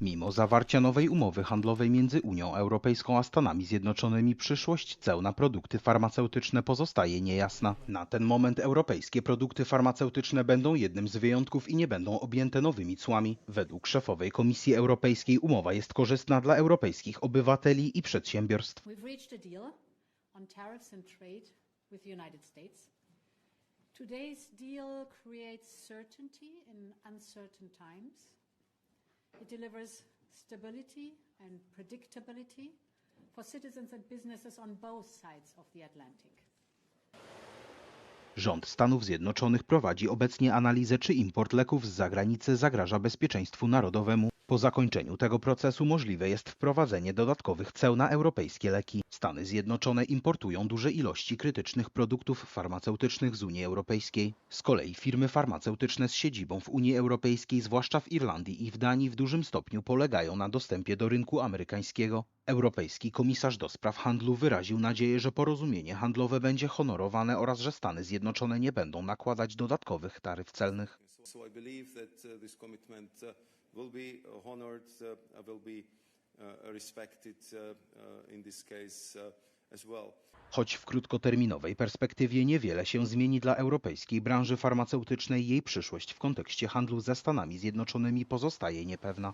Mimo zawarcia nowej umowy handlowej między Unią Europejską a Stanami Zjednoczonymi przyszłość ceł na produkty farmaceutyczne pozostaje niejasna. Na ten moment europejskie produkty farmaceutyczne będą jednym z wyjątków i nie będą objęte nowymi cłami. Według szefowej Komisji Europejskiej umowa jest korzystna dla europejskich obywateli i przedsiębiorstw. Today's deal creates certainty in uncertain times. It delivers stability and predictability for citizens and businesses on both sides of the Atlantic. Rząd Stanów Zjednoczonych prowadzi obecnie analizę, czy import leków z zagranicy zagraża bezpieczeństwu narodowemu. Po zakończeniu tego procesu możliwe jest wprowadzenie dodatkowych ceł na europejskie leki. Stany Zjednoczone importują duże ilości krytycznych produktów farmaceutycznych z Unii Europejskiej. Z kolei firmy farmaceutyczne z siedzibą w Unii Europejskiej, zwłaszcza w Irlandii i w Danii, w dużym stopniu polegają na dostępie do rynku amerykańskiego. Europejski komisarz do spraw handlu wyraził nadzieję, że porozumienie handlowe będzie honorowane oraz że Stany Zjednoczone nie będą nakładać dodatkowych taryf celnych. Will be honored, uh, will be uh, respected uh, in this case. Choć w krótkoterminowej perspektywie niewiele się zmieni dla europejskiej branży farmaceutycznej, jej przyszłość w kontekście handlu ze Stanami Zjednoczonymi pozostaje niepewna.